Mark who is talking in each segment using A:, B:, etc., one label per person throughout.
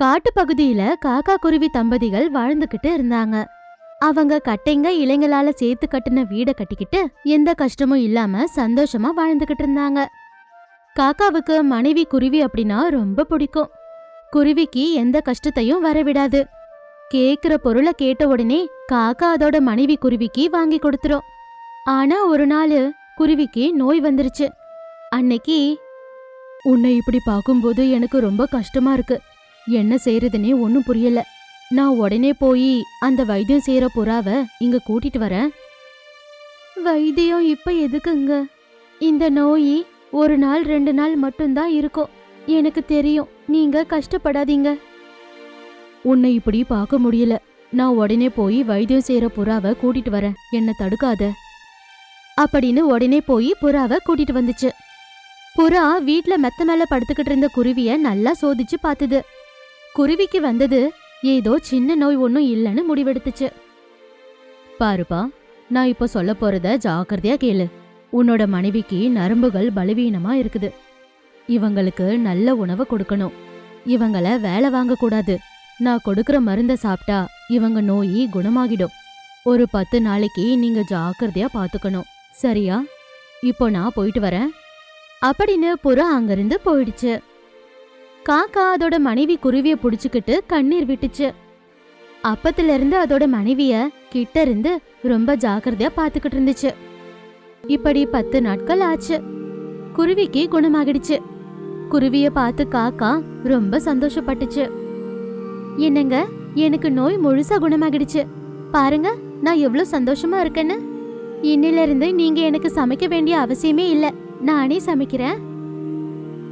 A: காட்டு பகுதியில காக்கா குருவி தம்பதிகள் வாழ்ந்துகிட்டு இருந்தாங்க. அவங்க கட்டைங்க இளைஞலால சேர்த்து கட்டின வீட கட்டிக்கிட்டு எந்த கஷ்டமும் இல்லாம சந்தோஷமா வாழ்ந்துகிட்டு இருந்தாங்க. காக்காவுக்கு மனைவி குருவி அப்படின்னா ரொம்ப பிடிக்கும். குருவிக்கு எந்த கஷ்டத்தையும் வரவிடாது. கேக்குற பொருளை கேட்ட உடனே காக்கா அதோட மனைவி குருவிக்கு வாங்கி கொடுத்துரும். ஆனா ஒரு நாள் குருவிக்கு நோய் வந்துருச்சு. அன்னைக்கு உன்னை இப்படி பார்க்கும்போது எனக்கு ரொம்ப கஷ்டமா இருக்கு. என்ன செய்யறதுனே ஒன்றும் புரியல. நான் உடனே போய் அந்த வைத்தியம் செய்யற புறாவை இங்க கூட்டிட்டு வரேன். வைத்தியம் இப்ப எதுக்குங்க? இந்த நோய் ஒரு நாள் ரெண்டு நாள் மட்டும்தான் இருக்கும். எனக்கு தெரியும். நீங்க கஷ்டப்படாதீங்க. உன்னை இப்படி பார்க்க முடியல. நான் உடனே போய் வைத்தியம் செய்யற புறாவை கூட்டிட்டு வரேன். என்ன தடுக்காத. அப்படின்னு உடனே போய் புறாவை கூட்டிட்டு வந்துச்சு. புறா வீட்ல மெத்த மேல படுத்துக்கிட்டு இருந்த குருவிய நல்லா சோதிச்சு பார்த்தது குருவிக்கு வந்தது ஏதோ சின்ன நோய் ஒன்றும் இல்லைன்னு முடிவெடுத்துச்சு. பாருப்பா நான் இப்போ சொல்ல போறத ஜாக்கிரதையா கேளு. உன்னோட மனைவிக்கு நரம்புகள் பலவீனமா இருக்குது. இவங்களுக்கு நல்ல உணவு கொடுக்கணும். இவங்கள வேலை வாங்க கூடாது நான் கொடுக்கற மருந்த சாப்பிட்டா இவங்க நோய் குணமாகிடும். ஒரு பத்து நாளைக்கு நீங்க ஜாக்கிரதையா பாத்துக்கணும். சரியா? இப்போ நான் போயிட்டு வரேன். அப்படின்னு புறா அங்கிருந்து போயிடுச்சு. காக்கா அதோட மனைவி குருவிய புடிச்சுக்கிட்டு கண்ணீர் விட்டுச்சு. அப்பத்துல இருந்து அதோட மனைவிய கிட்ட இருந்து ரொம்ப ஜாக்கிரதையா பாத்துக்கிட்டு இருந்துச்சு. இப்படி பத்து நாட்கள் ஆச்சு. குருவிக்கு குணமாகிடுச்சு. குருவிய பார்த்து காக்கா ரொம்ப சந்தோஷப்பட்டுச்சு. என்னங்க எனக்கு நோய் முழுசா குணமாகிடுச்சு. பாருங்க நான் எவ்வளவு சந்தோஷமா இருக்கேன்னு. இன்னில இருந்து நீங்க எனக்கு சமைக்க வேண்டிய அவசியமே இல்ல. நானே சமைக்கிறேன்.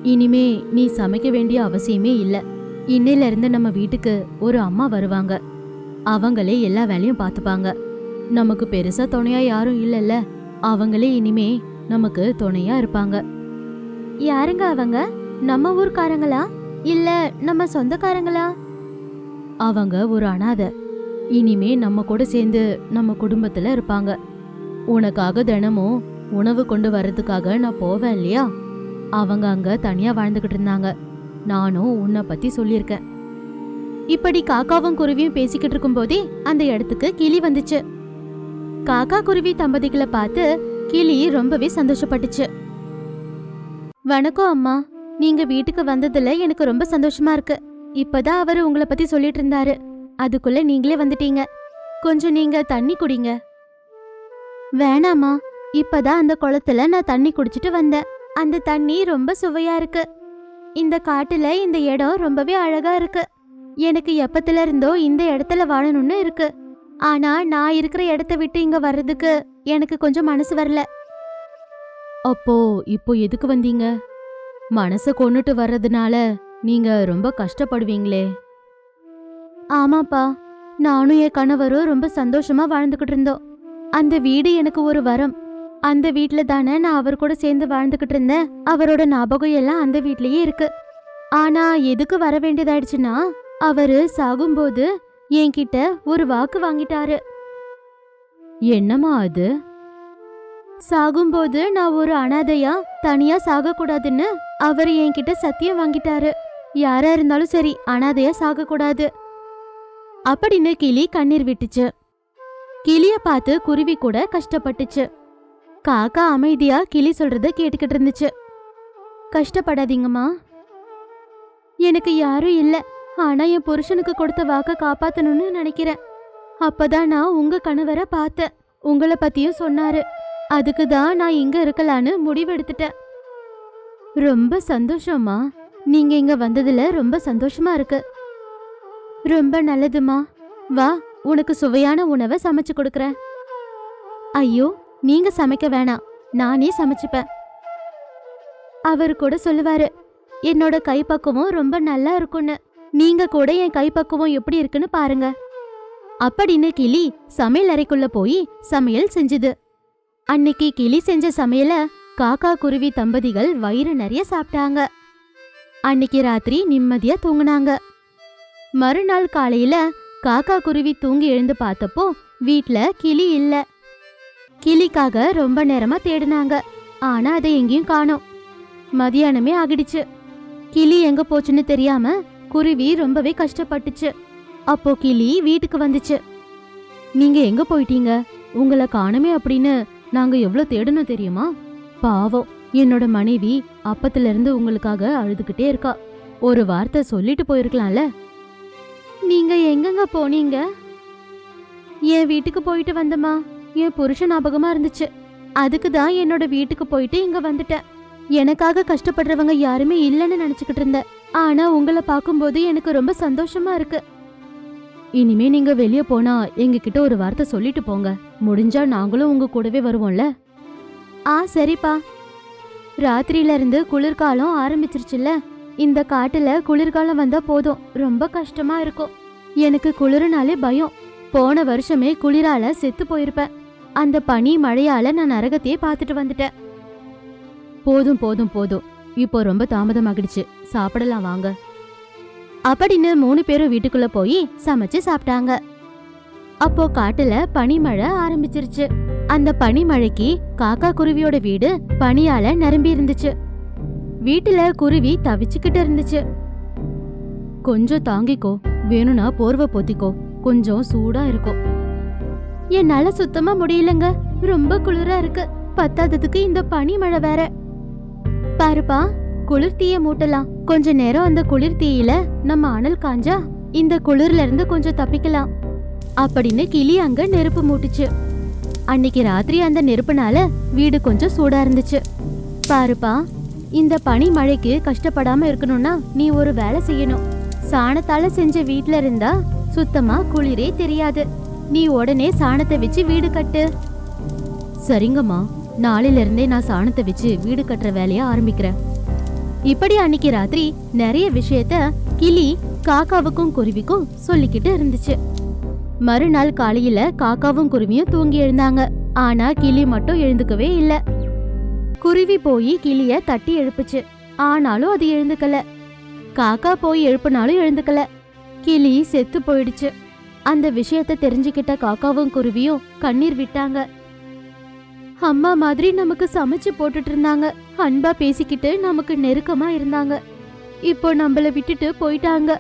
A: இனிமே நீ சமைக்க வேண்டிய அவசியமே இல்ல. இன்னையில இருந்து நம்ம வீட்டுக்கு ஒரு அம்மா வருவாங்க. அவங்களே எல்லா வேலையும் பார்த்துப்பாங்க நமக்கு பெருசா துணையா யாரும் இல்லைல்ல. அவங்களே இனிமே நமக்கு துணையா இருப்பாங்க. யாருங்க அவங்க? நம்ம ஊர்க்காரங்களா? இல்ல நம்ம சொந்தக்காரங்களா? அவங்க ஒரு அனாதை. இனிமே நம்ம கூட சேர்ந்து நம்ம குடும்பத்துல இருப்பாங்க. உனக்காக தினமும் உணவு கொண்டு வர்றதுக்காக நான் போவேன் இல்லையா? அவங்க அங்க தனியா வாழ்ந்துகிட்டு இருந்தாங்க. நானும் உன்னை பத்தி சொல்லியிருக்கேன். இப்படி காக்காவும் குருவியும் பேசிக்கிட்டு இருக்கும்போதே அந்த இடத்துக்கு கிளி வந்துச்சு. காக்கா குருவி தம்பதிகளை பார்த்து கிளி ரொம்பவே சந்தோஷப்பட்டுச்சு. வணக்கம் அம்மா. நீங்க வீட்டுக்கு வந்ததுல எனக்கு ரொம்ப சந்தோஷமா இருக்கு. இப்பதான் அவரு உங்களை பத்தி சொல்லிட்டு இருந்தாரு. அதுக்குள்ள நீங்களே வந்துட்டீங்க. கொஞ்சம் நீங்க தண்ணி குடிங்க. வேணாமா இப்பதான் அந்த குளத்துல நான் தண்ணி குடிச்சிட்டு வந்தேன். அந்த தண்ணி ரொம்ப சுவையா இருக்கு. இந்த காட்டுல இந்த இடம் ரொம்பவே அழகா இருக்கு. எனக்கு எப்பத்துல இருந்தோ இந்த இடத்துல வாழணும்னு இருக்கு. ஆனா நான் இருக்கிற இடத்த விட்டு இங்க வர்றதுக்கு எனக்கு கொஞ்சம் மனசு வரல. அப்போ இப்போ எதுக்கு வந்தீங்க? மனச கொன்னுட்டு வர்றதுனால நீங்க ரொம்ப கஷ்டப்படுவீங்களே. ஆமாப்பா. நானும் என் கணவரும் ரொம்ப சந்தோஷமா வாழ்ந்துகிட்டு இருந்தோம். அந்த வீடு எனக்கு ஒரு வரம். அந்த வீட்ல தானே நான் அவர் கூட சேர்ந்து வாழ்ந்துகிட்டு இருந்தேன். அவரோட ஞாபகம் எல்லாம் அந்த வீட்லயே இருக்கு. ஆனா எதுக்கு வர வேண்டியதாயிடுச்சுன்னா அவரு சாகும்போது என்கிட்ட ஒரு வாக்கு வாங்கிட்டாரு. என்னம்மா அது? சாகும்போது நான் ஒரு அனாதையா தனியா சாகக்கூடாதுன்னு அவர் என்கிட்ட சத்தியம் வாங்கிட்டாரு. யாரா இருந்தாலும் சரி அனாதையா சாகக்கூடாது. அப்படின்னு கிளி கண்ணீர் விட்டுச்சு. கிளிய பார்த்து குருவி கூட கஷ்டப்பட்டுச்சு. காக்கா அமைதியா கிளி சொல்றத கேட்டுக்கிட்டு இருந்துச்சு. கஷ்டப்படாதீங்கம்மா. எனக்கு யாரும் இல்ல. ஆனா என் புருஷனுக்கு கொடுத்த வாக்க காப்பாத்தணும்னு நினைக்கிறேன். அப்பதான் நான் உங்க கணவரை பார்த்தேன். உங்களை பத்தியும் சொன்னாரு. அதுக்கு தான் நான் இங்க இருக்கலான்னு முடிவெடுத்துட்டேன் ரொம்ப சந்தோஷம்மா. நீங்க இங்க வந்ததுல ரொம்ப சந்தோஷமா இருக்கு. ரொம்ப நல்லதுமா வா உனக்கு சுவையான உணவை சமைச்சு கொடுக்கறேன். ஐயோ நீங்க சமைக்க வேணாம். நானே சமைச்சுப்பேன். அவர் கூட சொல்லுவாரு என்னோட கைப்பக்குவம் ரொம்ப நல்லா இருக்கும்னு. நீங்க கூட என் கைப்பக்குவம் எப்படி இருக்குன்னு பாருங்க. அப்படின்னு கிளி சமையல் அறைக்குள்ள போய் சமையல் செஞ்சுது. அன்னைக்கு கிளி செஞ்ச சமையல காக்கா குருவி தம்பதிகள் வயிறு நிறைய சாப்பிட்டாங்க. அன்னைக்கு ராத்திரி நிம்மதியா தூங்குனாங்க. மறுநாள் காலையில காக்கா குருவி தூங்கி எழுந்து பார்த்தப்போ வீட்ல கிளி இல்லை. கிளிக்காக ரொம்ப நேரமா தேடினாங்க. ஆனா அதை எங்கேயும் காணோம். மதியானமே ஆகிடுச்சு. கிளி எங்க போச்சுன்னு தெரியாம குருவி ரொம்பவே கஷ்டப்பட்டுச்சு. அப்போ கிளி வீட்டுக்கு வந்துச்சு. நீங்க எங்க போயிட்டீங்க? உங்களை காணுமே அப்படின்னு நாங்க எவ்வளவு தேடணும் தெரியுமா? பாவம். என்னோட மனைவி அப்பத்துல இருந்து உங்களுக்காக அழுதுகிட்டே இருக்கா. ஒரு வார்த்தை சொல்லிட்டு போயிருக்கலாம்ல? நீங்க எங்கங்க போனீங்க? என் வீட்டுக்கு போயிட்டு வந்தமா என் புருஷ ஞாபகமா இருந்துச்சு. அதுக்கு தான் என்னோட வீட்டுக்கு போயிட்டு இங்க வந்துட்டேன். எனக்காக கஷ்டப்படுறவங்க யாருமே இல்லைன்னு நினைச்சுக்கிட்டு இருந்தேன். ஆனா உங்களை பார்க்கும்போது எனக்கு ரொம்ப சந்தோஷமா இருக்கு. இனிமே நீங்க வெளிய போனா எங்ககிட்ட ஒரு வார்த்தை சொல்லிட்டு போங்க. முடிஞ்சா நாங்களும் உங்க கூடவே வருவோம்ல? ஆ சரிப்பா. ராத்திரியில இருந்து குளிர்காலம் ஆரம்பிச்சிருச்சுல்ல? இந்த காட்டுல குளிர்காலம் வந்தா போதும். ரொம்ப கஷ்டமா இருக்கும். எனக்கு குளிர்னாலே பயம். போன வருஷமே குளிரால செத்து போயிருப்பேன். அந்த பனி மழையால நான் நரகத்தையே பார்த்துட்டு வந்துட்டேன். போதும் போதும் போதும். இப்போ ரொம்ப தாமதமாகிடுச்சு. சாப்பிடலாம் வாங்க. அப்படின்னு மூணு பேரும் வீட்டுக்குள்ள போய் சமைச்சு சாப்பிட்டாங்க. அப்போ காட்டுல பனிமழை ஆரம்பிச்சிருச்சு. அந்த பனிமழைக்கு காக்கா குருவியோட வீடு பனியால நிரம்பி இருந்துச்சு. வீட்டுல குருவி தவிச்சுக்கிட்டு இருந்துச்சு. கொஞ்சம் தாங்கிக்கோ. வேணும்னா போர்வை போத்திக்கோ. கொஞ்சம் சூடா இருக்கும் என்னால சுத்தமா முடியலங்க. ரொம்ப குளிரா இருக்கு. பத்தாததுக்கு இந்த பனிமழை வேற. பாருப்பா குளிர் மூட்டலாம். கொஞ்ச நேரம் அந்த குளிர் தீயில நம்ம அனல் காஞ்சா இந்த குளிர்ல இருந்து கொஞ்சம் தப்பிக்கலாம். அப்படின்னு கிளி அங்க நெருப்பு மூட்டுச்சு. அன்னைக்கு ராத்திரி அந்த நெருப்புனால வீடு கொஞ்சம் சூடா இருந்துச்சு. பாருப்பா இந்த பனி மழைக்கு கஷ்டப்படாம இருக்கணும்னா நீ ஒரு வேலை செய்யணும். சாணத்தால செஞ்ச வீட்ல இருந்தா சுத்தமா குளிரே தெரியாது. நீ உடனே சாணத்தை வச்சு வீடு கட்டு. சரிங்கம்மா நாளையில இருந்தே நான் சாணத்தை வச்சு வீடு கட்டுற வேலைய ஆரம்பிக்கிறேன். இப்படி அன்னைக்கு ராத்திரி நிறைய விஷயத்த கிளி காக்காவுக்கும் குருவிக்கும் சொல்லிக்கிட்டு இருந்துச்சு. மறுநாள் காலையில காக்காவும் குருவியும் தூங்கி எழுந்தாங்க. ஆனா கிளி மட்டும் எழுந்துக்கவே இல்ல. குருவி போய் கிளிய தட்டி எழுப்புச்சு. ஆனாலும் அது எழுந்துக்கல. காக்கா போய் எழுப்புனாலும் எழுந்துக்கல. கிளி செத்து போயிடுச்சு. அந்த விஷயத்த தெரிஞ்சுக்கிட்ட காக்காவும் குருவியும் கண்ணீர் விட்டாங்க. அம்மா மாதிரி நமக்கு சமைச்சு போட்டுட்டு இருந்தாங்க. அன்பா பேசிக்கிட்டு நமக்கு நெருக்கமா இருந்தாங்க. இப்போ நம்மள விட்டுட்டு போயிட்டாங்க.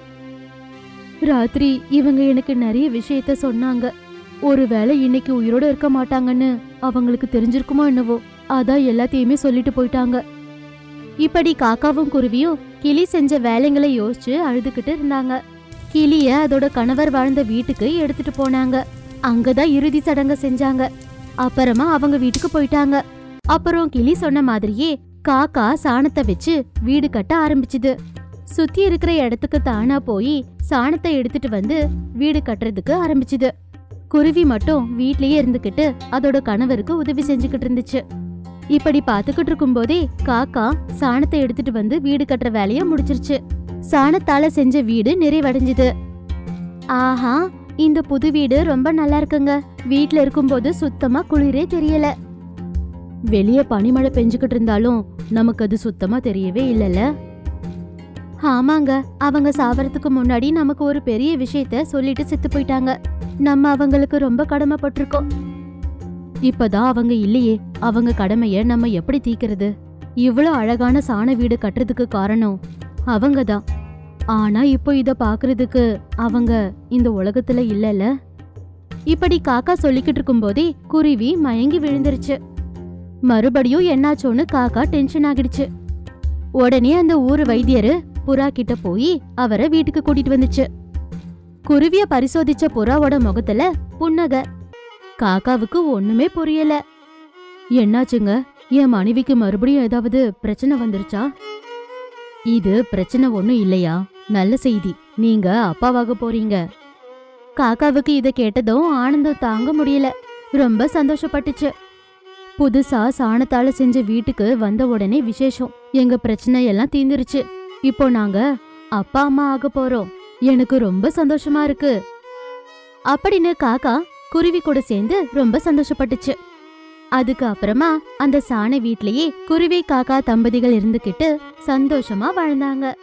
A: ராத்திரி இவங்க எனக்கு நிறைய விஷயத்த சொன்னாங்க. ஒருவேளை இன்னைக்கு உயிரோட இருக்க மாட்டாங்கன்னு அவங்களுக்கு தெரிஞ்சிருக்குமோ என்னவோ அதான் எல்லாத்தையுமே சொல்லிட்டு போயிட்டாங்க. இப்படி காக்காவும் குருவியும் கிளி செஞ்ச வேலைங்களை யோசிச்சு அழுதுகிட்டு இருந்தாங்க. கிளிய அதோட கணவர் வாழ்ந்த வீட்டுக்கு எடுத்துட்டு போனாங்க. அங்கதான் இறுதி சடங்க செஞ்சாங்க. அப்புறமா அவங்க வீட்டுக்கு போயிட்டாங்க. அப்புறம் கிளி சொன்ன மாதிரியே காக்கா சாணத்தை வச்சு வீடு கட்ட ஆரம்பிச்சுது. சுத்தி இருக்கிற இடத்துக்கு தானா போய் சாணத்தை எடுத்துட்டு வந்து வீடு கட்டுறதுக்கு ஆரம்பிச்சுது. குருவி மட்டும் வீட்லயே இருந்துகிட்டு அதோட கணவருக்கு உதவி செஞ்சுக்கிட்டு இருந்துச்சு. இப்படி பாத்துக்கிட்டு இருக்கும்போதே காக்கா சாணத்தை எடுத்துட்டு வந்து வீடு கட்டுற வேலைய முடிச்சிருச்சு. சாணத்தால செஞ்ச வீடு நிறைவடைஞ்சது. ஆஹா இந்த புது வீடு ரொம்ப நல்லா இருக்குங்க. வீட்ல இருக்கும்போது சுத்தமா குளிரே தெரியல. வெளிய பனிமழை பெஞ்சுக்கிட்டு இருந்தாலும் நமக்கு அது சுத்தமா தெரியவே இல்லல ஆமாங்க அவங்க சாவறதுக்கு முன்னாடி நமக்கு ஒரு பெரிய விஷயத்த சொல்லிட்டு செத்து போயிட்டாங்க. நம்ம அவங்களுக்கு ரொம்ப கடமைப்பட்டிருக்கோம். இப்பதான் அவங்க இல்லையே அவங்க கடமைய நம்ம எப்படி தீக்கிறது இவ்வளோ அழகான சாண வீடு கட்டுறதுக்கு காரணம் அவங்க தான் ஆனா இப்போ இத பாக்குறதுக்கு அவங்க இந்த உலகத்துல இல்லல. இப்படி காக்கா சொல்லிக்கிட்டு இருக்கும்போதே குருவி மயங்கி விழுந்துருச்சு. மறுபடியும் என்னாச்சோன்னு காக்கா டென்ஷன் ஆகிடுச்சு. உடனே அந்த ஊர் வைத்தியரு புறா கிட்ட போய் அவரை வீட்டுக்கு கூட்டிட்டு வந்துச்சு. குருவிய பரிசோதிச்ச புறாவோட முகத்துல புன்னக. காக்காவுக்கு ஒண்ணுமே புரியல. என்னாச்சுங்க? என் மனைவிக்கு மறுபடியும் ஏதாவது பிரச்சனை வந்துருச்சா? இது பிரச்சனை ஒண்ணும் இல்லையா? நல்ல செய்தி. நீங்க அப்பாவாக போறீங்க. காக்காவுக்கு இத கேட்டதும் ஆனந்தம் தாங்க முடியல. ரொம்ப சந்தோஷப்பட்டுச்சு. புதுசா சாணத்தால செஞ்ச வீட்டுக்கு வந்த உடனே விசேஷம். எங்க பிரச்சனை எல்லாம் தீந்துருச்சு. இப்போ நாங்க அப்பா அம்மா ஆக போறோம். எனக்கு ரொம்ப சந்தோஷமா இருக்கு. அப்படின்னு காக்கா குருவி கூட சேர்ந்து ரொம்ப சந்தோஷப்பட்டுச்சு. அதுக்கு அப்புறமா அந்த சாண வீட்லயே குருவி காக்கா தம்பதிகள் இருந்துகிட்டு சந்தோஷமா வாழ்ந்தாங்க.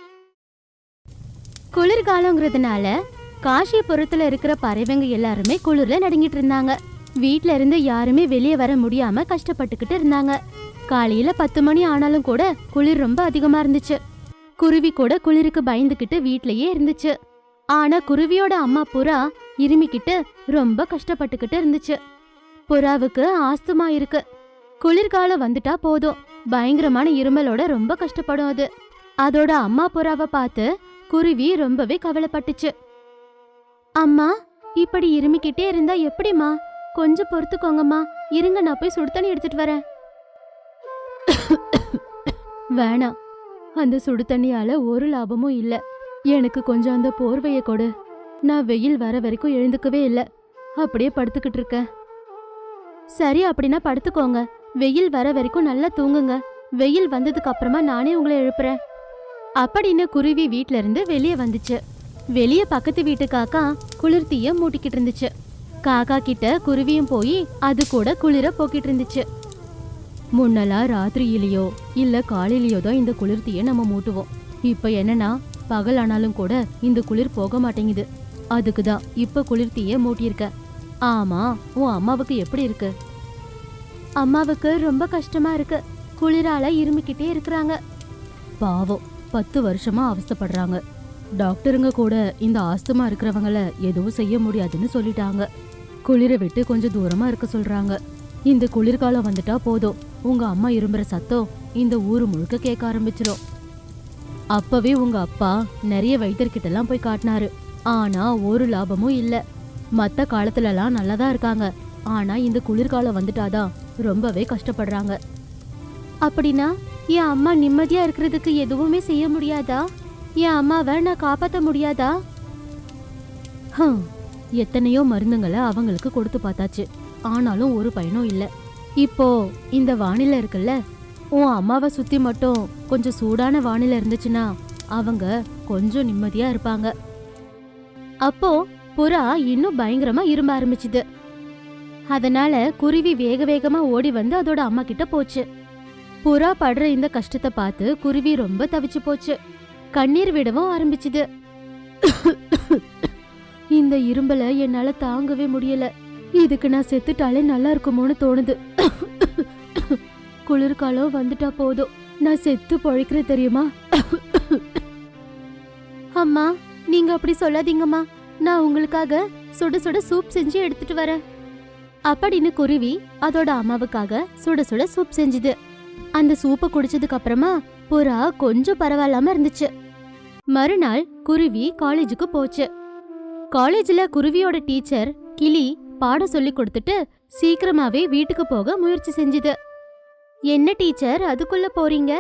A: குளிர்காலங்கிறதுனால காஷிபுரத்துல இருக்கிற பறவைங்க எல்லாருமே குளிர்ல நடுங்கிட்டு இருந்தாங்க. வீட்ல இருந்து யாருமே வெளியே வர முடியாம கஷ்டப்பட்டுக்கிட்டு இருந்தாங்க. காலையில பத்து மணி ஆனாலும் கூட குளிர் ரொம்ப அதிகமா இருந்துச்சு. குருவி கூட குளிருக்கு பயந்துகிட்டு வீட்லயே இருந்துச்சு. ஆனா குருவியோட அம்மா புறா இருமிக்கிட்டு ரொம்ப கஷ்டப்பட்டுக்கிட்டு இருந்துச்சு. புறாவுக்கு ஆஸ்துமா இருக்கு. குளிர்காலம் வந்துட்டா போதும். பயங்கரமான இருமலோட ரொம்ப கஷ்டப்படும் அது. அதோட அம்மா புறாவை பார்த்து குருவி ரொம்பவே கவலைப்பட்டுச்சு. அம்மா இப்படி இருமிக்கிட்டே இருந்தா எப்படிம்மா? கொஞ்சம் பொறுத்துக்கோங்கம்மா. இருங்க நான் போய் சுடு தண்ணி எடுத்துட்டு வரேன். வேணாம். அந்த சுடு தண்ணியால ஒரு லாபமும் இல்ல. எனக்கு கொஞ்சம் அந்த போர்வைய கொடு. நான் வெயில் வர வரைக்கும் எழுந்துக்கவே இல்ல. அப்படியே படுத்துக்கிட்டு இருக்கேன். சரி அப்படின்னா படுத்துக்கோங்க. வெயில் வர வரைக்கும் நல்லா தூங்குங்க. வெயில் வந்ததுக்கு அப்புறமா நானே உங்களை எழுப்புறேன். அப்படின்னு குருவி வீட்ல இருந்து வெளியே வந்துச்சு. வெளியே பக்கத்து வீட்டு காக்கா குளிர்த்திய மூட்டிக்கிட்டு இருந்துச்சு. காக்கா கிட்ட குருவியும் போய் அது கூட குளிர போக்கிட்டு இருந்துச்சு. முன்னெல்லாம் ராத்திரியிலையோ இல்ல காலையிலயோ தான் இந்த குளிர்த்திய நம்ம மூட்டுவோம். இப்ப என்னன்னா பகல் ஆனாலும் கூட இந்த குளிர் போக மாட்டேங்குது. அதுக்கு தான் இப்ப குளிர்த்திய மூட்டியிருக்க. ஆமா உன் அம்மாவுக்கு எப்படி இருக்கு? அம்மாவுக்கு ரொம்ப கஷ்டமா இருக்கு. குளிரால இருமிக்கிட்டே இருக்கிறாங்க. பாவம். பத்து வருஷமா அவஸ்தைப்படுறாங்க. டாக்டருங்க கூட இந்த ஆஸ்துமா இருக்கிறவங்கள எதுவும் செய்ய முடியாதுன்னு சொல்லிட்டாங்க. குளிரை விட்டு கொஞ்சம் தூரமா இருக்க சொல்றாங்க. இந்த குளிர்காலம் வந்துட்டா போதும். உங்க அம்மா இரும்புற சத்தம் இந்த ஊரு முழுக்க கேட்க ஆரம்பிச்சிடும் அப்பவே உங்க அப்பா நிறைய வைத்தியர்கிட்டலாம் போய் காட்டினாரு. ஆனா ஒரு லாபமும் இல்ல. மத்த காலத்துல எல்லாம் தான் இருக்காங்க. ஆனா இந்த குளிர்காலம் வந்துட்டாதான் ரொம்பவே கஷ்டப்படுறாங்க. அப்படின்னா? என் அம்மா நிம்மதியா இருக்கிறதுக்கு எதுவுமே செய்ய முடியாதா? என் அம்மாவை நான் காப்பாற்ற முடியாதா? ஹம், எத்தனையோ மருந்துங்களை அவங்களுக்கு கொடுத்து பார்த்தாச்சு. ஆனாலும் ஒரு பயனும் இல்லை. இப்போ இந்த வானிலை இருக்குல்ல உன் அம்மாவை சுத்தி மட்டும் கொஞ்சம் சூடான வானிலை இருந்துச்சுன்னா அவங்க கொஞ்சம் நிம்மதியா இருப்பாங்க. அப்போ புறா இன்னும் பயங்கரமா இரும்ப ஆரம்பிச்சுது. அதனால குருவி வேக வேகமா ஓடி வந்து அதோட அம்மா கிட்ட போச்சு. புறா படுற இந்த கஷ்டத்தை பார்த்து குருவி ரொம்ப தவிச்சு போச்சு. கண்ணீர் விடவும் ஆரம்பிச்சுது. இந்த இரும்பல என்னால தாங்கவே முடியல. இதுக்கு நான் செத்துட்டாலே நல்லா இருக்குமோன்னு தோணுது. குளிர்காலம் வந்துட்டா போதும். நான் செத்து பொழைக்கிற தெரியுமா? அம்மா நீங்க அப்படி சொல்லாதீங்கம்மா. நான் உங்களுக்காக சுட சுட சூப் செஞ்சு எடுத்துட்டு வரேன். அப்படின்னு குருவி அதோட அம்மாவுக்காக சுட சுட சூப் செஞ்சுது. அந்த சூப்பை குடிச்சதுக்கு அப்புறமா புறா கொஞ்சம் பரவாயில்லாம இருந்துச்சு. மறுநாள் குருவி காலேஜுக்கு போச்சு. காலேஜ்ல குருவியோட டீச்சர் கிளி பாடம் சொல்லி கொடுத்துட்டு சீக்கிரமாவே வீட்டுக்கு போக முயற்சி செஞ்சுது. என்ன டீச்சர் அதுக்குள்ள போறீங்க?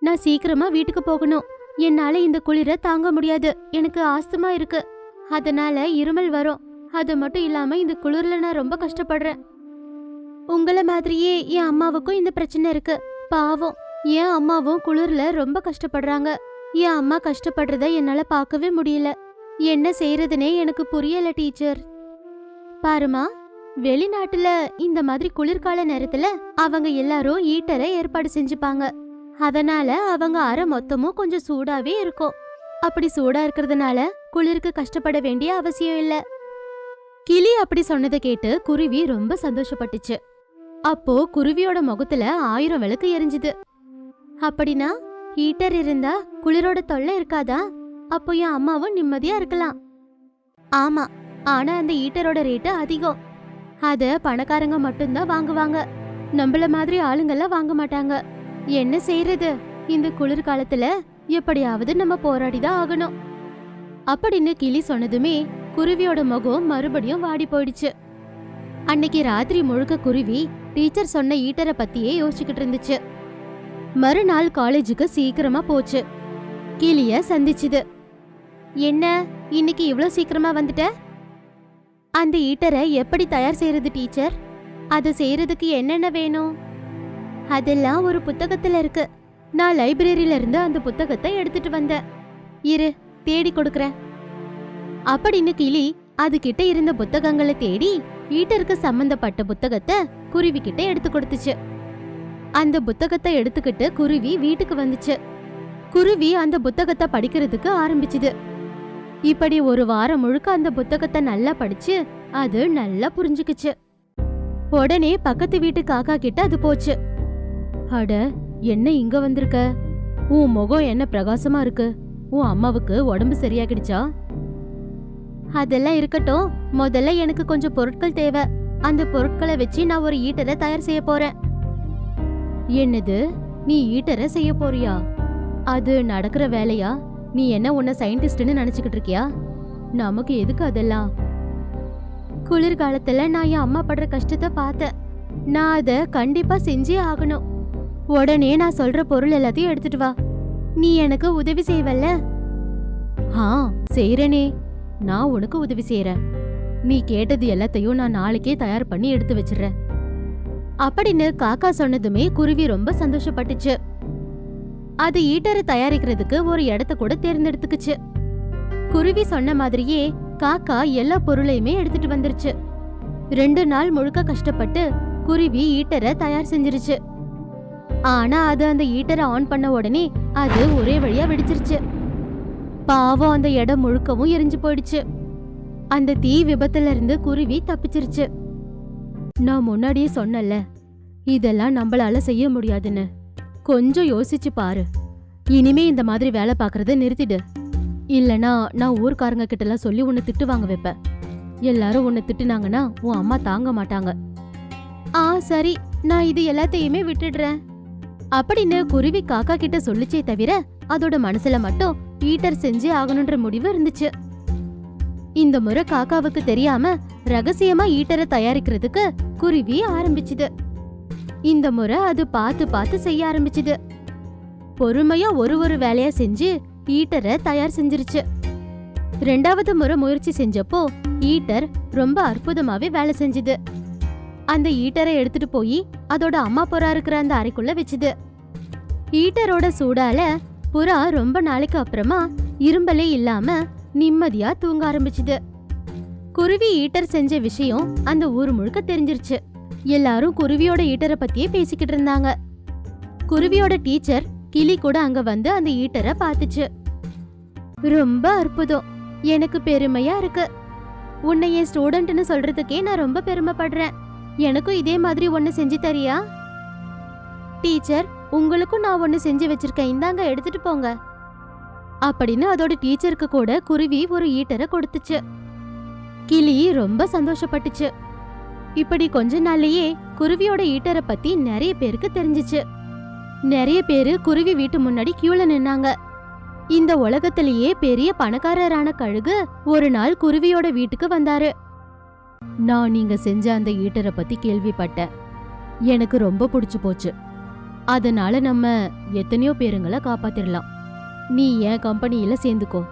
A: நான் சீக்கிரமா வீட்டுக்கு போகணும். என்னால இந்த குளிர தாங்க முடியாது. எனக்கு ஆஸ்துமா இருக்கு. அதனால இருமல் வரும். அது மட்டும் இல்லாம இந்த குளிர்ல நான் ரொம்ப கஷ்டப்படுறேன். உங்களை மாதிரியே என் அம்மாவுக்கும் இந்த பிரச்சனை இருக்கு. பாவம். என் அம்மாவும் குளிர்ல ரொம்ப கஷ்டப்படுறாங்க. என் அம்மா கஷ்டப்படுறத என்னால பார்க்கவே முடியல. என்ன செய்யறதுனே எனக்கு புரியல டீச்சர். பாருமா வெளிநாட்டுல இந்த மாதிரி குளிர்கால நேரத்துல அவங்க எல்லாரும் ஈட்டரை ஏற்பாடு செஞ்சுப்பாங்க. அதனால அவங்க அறை மொத்தமும் கொஞ்சம் சூடாவே இருக்கும். அப்படி சூடா இருக்கிறதுனால குளிருக்கு கஷ்டப்பட வேண்டிய அவசியம் இல்ல. கிளி அப்படி சொன்னதை கேட்டு குருவி ரொம்ப சந்தோஷப்பட்டுச்சு. அப்போ குருவியோட முகத்துல ஆயிரம் விளக்கு எரிஞ்சுது. அப்படின்னா ஹீட்டர் இருந்தா குளிரோட தொல்லை இருக்காதா? அப்போ என் அம்மாவும் நிம்மதியா இருக்கலாம். ஆமா ஆனா அந்த ஹீட்டரோட ரேட்டு அதிகம். அத பணக்காரங்க மட்டும்தான் வாங்குவாங்க. நம்மள மாதிரி ஆளுங்கெல்லாம் வாங்க மாட்டாங்க. என்ன செய்யறது இந்த குளிர்காலத்துல எப்படியாவது நம்ம போராடிதான் ஆகணும். அப்படின்னு கிளி சொன்னதுமே குருவியோட முகம் மறுபடியும் வாடி போயிடுச்சு. அன்னைக்கு ராத்திரி முழுக்க குருவி டீச்சர் சொன்ன ஈட்டரை பத்தியே யோசிச்சுக்கிட்டு இருந்துச்சு. மறுநாள் காலேஜுக்கு சீக்கிரமா போச்சு. கிளிய சந்திச்சுது. என்ன இன்னைக்கு இவ்வளோ சீக்கிரமா வந்துட்ட? அந்த ஈட்டரை எப்படி தயார் செய்யறது டீச்சர்? அதை செய்யறதுக்கு என்னென்ன வேணும்? அதெல்லாம் ஒரு புத்தகத்துல இருக்கு. நான் லைப்ரரியில இருந்து அந்த புத்தகத்தை எடுத்துட்டு வந்தேன். இரு தேடி கொடுக்கறேன். அப்படின்னு கிளி அது கிட்ட இருந்த புத்தகங்களை தேடி ஈட்டருக்கு சம்பந்தப்பட்ட புத்தகத்தை குருவி கிட்ட எடுத்து கொடுத்துச்சு. அந்த புத்தகத்தை எடுத்துக்கிட்டு குருவி வீட்டுக்கு வந்துச்சு. குருவி அந்த புத்தகத்தை படிக்கிறதுக்கு ஆரம்பிச்சுது. இப்படி ஒரு வாரம் முழுக்க அந்த புத்தகத்தை நல்லா படிச்சு அது நல்லா புரிஞ்சுக்குச்சு. உடனே பக்கத்து வீட்டு காக்கா கிட்ட அது போச்சு. அட என்ன இங்க வந்திருக்க? உன் முகம் என்ன பிரகாசமா இருக்கு? உன் அம்மாவுக்கு உடம்பு சரியாகிடுச்சா? அதெல்லாம் இருக்கட்டும். முதல்ல எனக்கு கொஞ்சம் பொருட்கள் தேவை. அந்த பொருட்களை வச்சு நான் ஒரு ஈட்டரை தயார் செய்ய போறேன். என்னது? நீ ஈட்டரை செய்ய போறியா? அது நடக்கிற வேலையா? நீ என்ன உன்னை சயின்டிஸ்ட்னு நினச்சிக்கிட்டு இருக்கியா? நமக்கு எதுக்கு அதெல்லாம்? குளிர்காலத்துல நான் என் அம்மா படுற கஷ்டத்தை பார்த்தேன். நான் அதை கண்டிப்பா செஞ்சே ஆகணும். உடனே நான் சொல்ற பொருள் எல்லாத்தையும் எடுத்துட்டு வா. நீ எனக்கு உதவி செய்வல்ல? ஆ செய்றேனே. நான் உனக்கு உதவி செய்யறேன் நீ கேட்டது எல்லாத்தையும் நான் நாளைக்கே தயார் பண்ணி எடுத்து வச்சிடுறேன். அப்படின்னு காக்கா சொன்னதுமே குருவி ரொம்ப சந்தோஷப்பட்டுச்சு. அது ஈட்டரை தயாரிக்கிறதுக்கு ஒரு இடத்த கூட தேர்ந்தெடுத்துக்குச்சு. குருவி சொன்ன மாதிரியே காக்கா எல்லா பொருளையுமே எடுத்துட்டு வந்துருச்சு. ரெண்டு நாள் முழுக்க கஷ்டப்பட்டு குருவி ஈட்டரை தயார் செஞ்சிருச்சு. ஆனா அது அந்த ஈட்டரை ஆன் பண்ண உடனே அது ஒரே வழியா வெடிச்சிருச்சு. பாவம் அந்த இடம் முழுக்கவும் எரிஞ்சு போயிடுச்சு. அந்த தீ விபத்துல இருந்து குருவி தப்பிச்சிருச்சு. நான் முன்னாடியே சொன்னல இதெல்லாம் நம்மளால செய்ய முடியாதுன்னு. கொஞ்சம் யோசிச்சு பாரு. இனிமே இந்த மாதிரி வேலை பார்க்கறத நிறுத்திடு. இல்லனா நான் ஊர்க்காரங்க கிட்ட எல்லாம் சொல்லி உன்னை திட்டு வாங்க வைப்பேன். எல்லாரும் உன்னை திட்டுனாங்கன்னா உன் அம்மா தாங்க மாட்டாங்க. ஆ சரி. நான் இது எல்லாத்தையுமே விட்டுடுறேன். அப்படின்னு குருவி காக்கா கிட்ட சொல்லிச்சே தவிர அதோட மனசுல மட்டும் ஹீட்டர் செஞ்சு ஆகணுன்ற முடிவு இருந்துச்சு. இந்த முறை காக்காவுக்கு தெரியாம ரகசியமா ஈட்டரை தயாரிக்கிறதுக்கு குருவி ஆரம்பிச்சுது. இந்த முறை அது பார்த்து பார்த்து செய்ய ஆரம்பிச்சுது. பொறுமையா ஒரு ஒரு வேலையா செஞ்சு ஈட்டரை தயார் செஞ்சிருச்சு. ரெண்டாவது முறை முயற்சி செஞ்சப்போ ஈட்டர் ரொம்ப அற்புதமாவே வேலை செஞ்சுது. அந்த ஈட்டரை எடுத்துட்டு போய் அதோட அம்மா பொறா இருக்கிற அந்த அறைக்குள்ள வச்சுது. ஈட்டரோட சூடால புறா ரொம்ப நாளைக்கு அப்புறமா இரும்பலே இல்லாம நிம்மதியா தூங்க ஆரம்பிச்சுது. குருவி ஈட்டர் செஞ்ச விஷயம் அந்த ஊர் முழுக்க தெரிஞ்சிருச்சு. எல்லாரும் குருவியோட ஈட்டரை பத்தியே பேசிக்கிட்டு இருந்தாங்க. குருவியோட டீச்சர் கிளி கூட அங்க வந்து அந்த ஈட்டரை பார்த்துச்சு. ரொம்ப அற்புதம். எனக்கு பெருமையா இருக்கு. உன்னை என் ஸ்டூடெண்ட்னு சொல்றதுக்கே நான் ரொம்ப பெருமைப்படுறேன். எனக்கும் இதே மாதிரி ஒன்னு செஞ்சு தரியா? டீச்சர் உங்களுக்கும் நான் ஒன்று செஞ்சு வச்சிருக்கேன். இந்தாங்க எடுத்துட்டு போங்க. அப்படின்னு அதோட டீச்சருக்கு கூட குருவி ஒரு ஈட்டரை கொடுத்துச்சு. கிளி ரொம்ப சந்தோஷப்பட்டுச்சு. இப்படி கொஞ்ச நாள்லயே குருவியோட ஈட்டரை பத்தி நிறைய பேருக்கு தெரிஞ்சுச்சு. நிறைய பேரு குருவி வீட்டு முன்னாடி கியூல நின்னாங்க. இந்த உலகத்திலேயே பெரிய பணக்காரரான கழுகு ஒரு நாள் குருவியோட வீட்டுக்கு வந்தாரு. நான் நீங்க செஞ்ச அந்த ஈட்டரை பத்தி கேள்விப்பட்டேன். எனக்கு ரொம்ப பிடிச்சு போச்சு. அதனால நம்ம எத்தனையோ பேருங்களை காப்பாத்திடலாம் நீ என் கம்பெனியில சேர்ந்துக்கோ.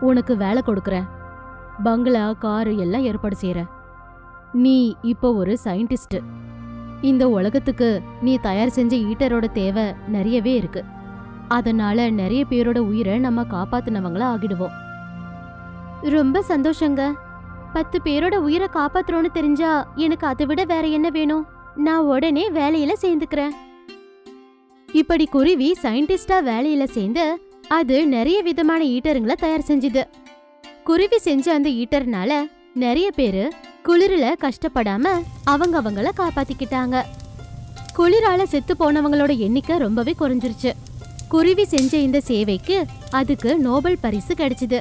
A: உனக்கு வேலை கொடுக்குறேன். பங்களா காரு எல்லாம் ஏற்பாடு செய்யற நீ இப்போ ஒரு சயின்டிஸ்ட் இந்த உலகத்துக்கு நீ தயார் செஞ்ச ஈட்டரோட தேவை நிறையவே இருக்கு. அதனால நிறைய பேரோட உயிரை நம்ம காப்பாத்துனவங்கள ஆகிடுவோம். ரொம்ப சந்தோஷங்க. பத்து பேரோட உயிரை காப்பாத்துறோன்னு தெரிஞ்சா எனக்கு அதை விட வேற என்ன வேணும்? நான் உடனே வேலையில சேர்ந்துக்கிறேன். இப்படி குருவி சயின்டிஸ்டா வேலையில சேர்ந்து அது நிறைய விதமான ஈட்டருங்களை தயார் செஞ்சுது. குருவி செஞ்ச அந்த ஈட்டர்னால நிறைய பேரு குளிரில கஷ்டப்படாம அவங்க அவங்கள காப்பாத்திக்கிட்டாங்க. குளிரால செத்து போனவங்களோட எண்ணிக்கை ரொம்பவே குறைஞ்சிருச்சு. குருவி செஞ்ச இந்த சேவைக்கு அதுக்கு நோபல் பரிசு கிடைச்சது.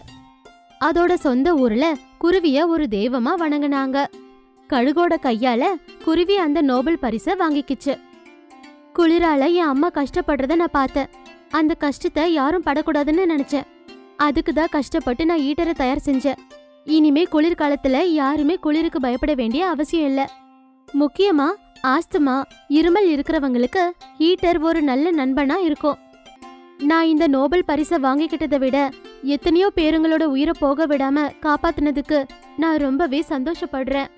A: அதோட சொந்த ஊர்ல குருவிய ஒரு தெய்வமா வணங்கினாங்க. கழுகோட கையால குருவி அந்த நோபல் பரிசை வாங்கிக்கிச்சு. குளிரால என் அம்மா கஷ்டப்படுறத நான் பார்த்தேன். அந்த கஷ்டத்தை யாரும் படக்கூடாதுன்னு நினைச்சேன். அதுக்கு தான் கஷ்டப்பட்டு நான் ஈட்டரை தயார் செஞ்சேன். இனிமே குளிர்காலத்துல யாருமே குளிருக்கு பயப்பட வேண்டிய அவசியம் இல்ல. முக்கியமா ஆஸ்துமா இருமல் இருக்கிறவங்களுக்கு ஹீட்டர் ஒரு நல்ல நண்பனா இருக்கும். நான் இந்த நோபல் பரிசை வாங்கிக்கிட்டதை விட எத்தனையோ பேருங்களோட உயிரை போக விடாம காப்பாத்தினதுக்கு நான் ரொம்பவே சந்தோஷப்படுறேன்.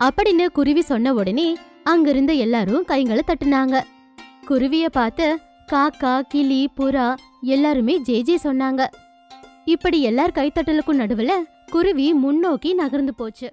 A: அப்படின்னு குருவி சொன்ன உடனே அங்கிருந்த எல்லாரும் கைங்களை தட்டுனாங்க. குருவிய பார்த்து காக்கா கிளி புறா எல்லாருமே ஜே ஜே சொன்னாங்க. இப்படி எல்லார் கைத்தட்டலுக்கும் நடுவுல குருவி முன்னோக்கி நகர்ந்து போச்சு.